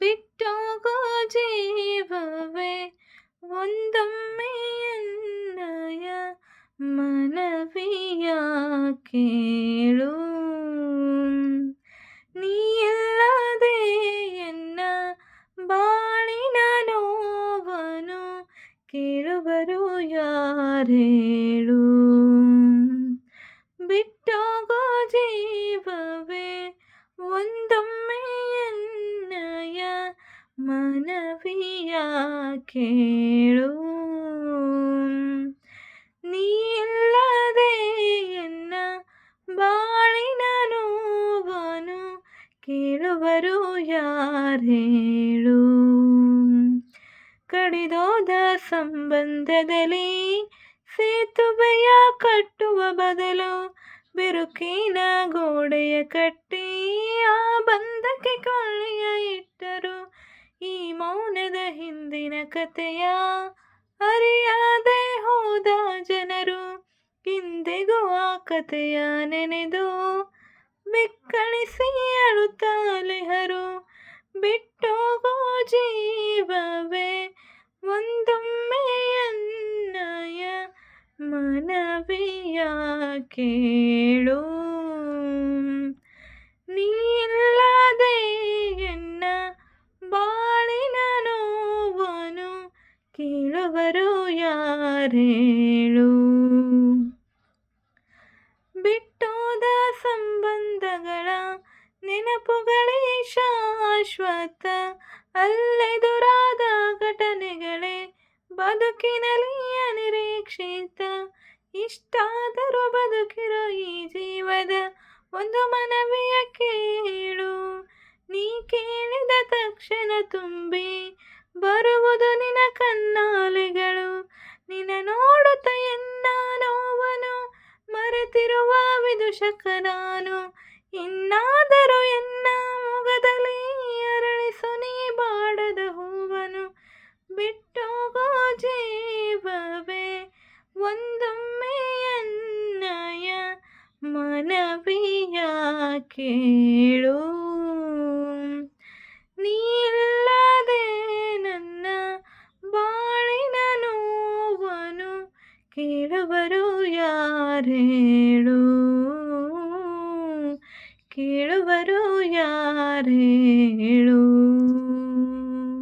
ಬಿಟ್ಟೋಗೋ ಜೀವವೇ ಒಂದೊಮ್ಮೆ ಎನ್ನಯ ಮನವಿಯ ಕೇಳು ನೀ ಇಲ್ಲದೆ ಎನ್ನ ಬಾಳಿನ ನೋವನು ಕೇಳುವರು ಯಾರೇಳು ಬಿಟ್ಟೋಗೋ ಜೀವವೇ ಒಂದೊಮ್ಮೆ ಎನ್ನಯ ಮನವಿಯ ಕೇಳು ನೀ ಇಲ್ಲದೆ ಎನ್ನ ಬಾಳಿನ ನೋವನು ಕೇಳುವರು ಯಾರೇಳು ಕಡಿದೋದ ಸಂಬಂಧದಲ್ಲಿ ಸೇತುವೆಯ ಕಟ್ಟುವ ಬದಲು ಬಿರುಕಿನ ಗೋಡೆಯ ಕಟ್ಟಿ ಆ ಬಂಧಕ್ಕೆ ಕೊಳ್ಳಿಯ ಇಟ್ಟರು ಈ ಮೌನದ ಹಿಂದಿನ ಕಥೆಯ ಅರಿಯಾದೆ ಹೋದ ಜನರು, ಇಂದಿಗೂ ಆ ಕಥೆಯ ನೆನೆದು ಬೆಕ್ಕಳಿಸಿ ಅಳುತ್ತಾಲೆಹರು ಬಿಟ್ಟೋಗೋ ಜೀವವೇ ಒಂದೊಮ್ಮೆಯನ್ನಯ ಮನವಿಯ ಕೇಳು ಕೇಳುವರು ಯಾರೇಳು? ಬಿಟ್ಟೋದ ಸಂಬಂಧಗಳ ನೆನಪುಗಳೇ ಶಾಶ್ವತ, ಅಲ್ಲೆದುರಾದ ಘಟನೆಗಳೇ ಬದುಕಿನಲ್ಲಿ ಅನಿರೀಕ್ಷಿತ. ಇಷ್ಟಾದರೂ ಬದುಕಿರೋ ಈ ಜೀವದ ಒಂದು ಮನವಿಯ ಕೇಳು. ನೀ ಕೇಳಿದ ತಕ್ಷಣ ತುಂಬಿ ಐದು ಶಕ ಇನ್ನಾದರೂ ಎನ್ನ ಮುಗದಲ್ಲಿ ಅರಳಿಸು ನೀ ಬಾಡದ ಹೂವನು. ಬಿಟ್ಟೋಗೋ ಜೀವವೇ, ಒಂದೊಮ್ಮೆ ಎನ್ನಯ ಮನವಿಯ ಕೇಳು. ನೀಲ್ಲದೆ ನನ್ನ ಬಾಳಿನ ನೋವನು ಕೇಳುವರು ಯಾರೇಳು? ಕೇಳುವರು ಯಾರೇಳು